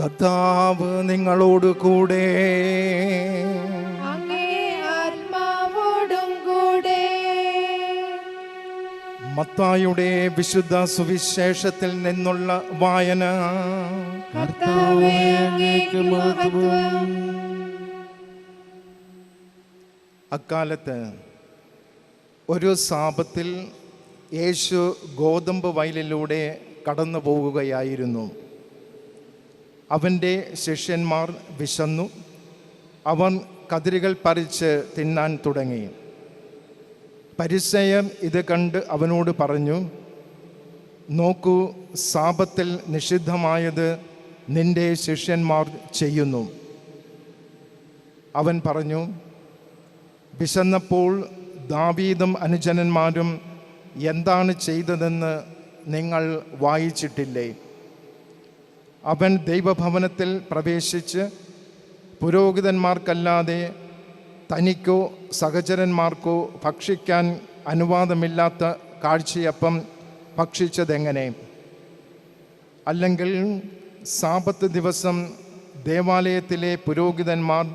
കർത്താവ് നിങ്ങളോട് കൂടെ. മത്തായുടെ വിശുദ്ധ സുവിശേഷത്തിൽ നിന്നുള്ള വായന. അക്കാലത്ത് ഒരു സാപത്തിൽ യേശു ഗോതമ്പ് വയലിലൂടെ കടന്നു പോവുകയായിരുന്നു അവന്റെ ശിഷ്യന്മാർ വിശന്നു. അവൻ കതിരുകൾ പറിച്ച് തിന്നാൻ തുടങ്ങി. പരിസയർ ഇത് കണ്ട് അവനോട് പറഞ്ഞു നോക്കൂ സാപത്തിൽ നിഷിദ്ധമായത് നിന്റെ ശിഷ്യന്മാർ ചെയ്യുന്നു. അവൻ പറഞ്ഞു വിശന്നപ്പോൾ ദാവീദും അനുജനന്മാരും എന്താണ് ചെയ്തതെന്ന് നിങ്ങൾ വായിച്ചിട്ടില്ലേ? അവൻ ദൈവഭവനത്തിൽ പ്രവേശിച്ച് പുരോഹിതന്മാർക്കല്ലാതെ തനിക്കോ സഹചരന്മാർക്കോ ഭക്ഷിക്കാൻ അനുവാദമില്ലാത്ത കാഴ്ചയപ്പം ഭക്ഷിച്ചതെങ്ങനെ? അല്ലെങ്കിൽ സാപത്ത് ദിവസം ദേവാലയത്തിലെ പുരോഹിതന്മാർ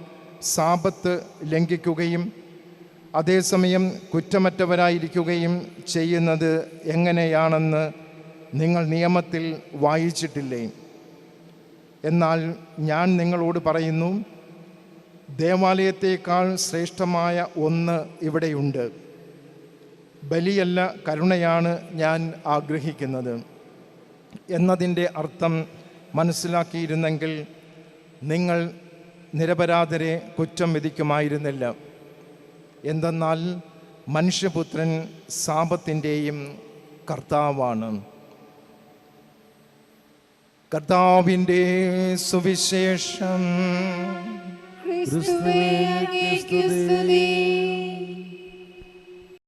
സാപത്ത് ലംഘിക്കുകയും അതേസമയം കുറ്റമറ്റവരായിരിക്കുകയും ചെയ്യുന്നത് എങ്ങനെയാണെന്ന് നിങ്ങൾ നിയമത്തിൽ വായിച്ചിട്ടില്ലേ? എന്നാൽ ഞാൻ നിങ്ങളോട് പറയുന്നു ദേവാലയത്തേക്കാൾ ശ്രേഷ്ഠമായ ഒന്ന് ഇവിടെയുണ്ട്. ബലിയല്ല കരുണയാണ് ഞാൻ ആഗ്രഹിക്കുന്നത്. എന്നതിന്റെ അർത്ഥം മനസ്സിലാക്കിയിരുന്നെങ്കിൽ നിങ്ങൾ നിരപരാധരെ കുറ്റം വിധിക്കുമായിരുന്നില്ല. എന്തെന്നാൽ മനുഷ്യപുത്രൻ സാപത്തിന്റെയും കർത്താവാണ്. കർത്താവിന്റെ സുവിശേഷം. ക്രിസ്തുവേ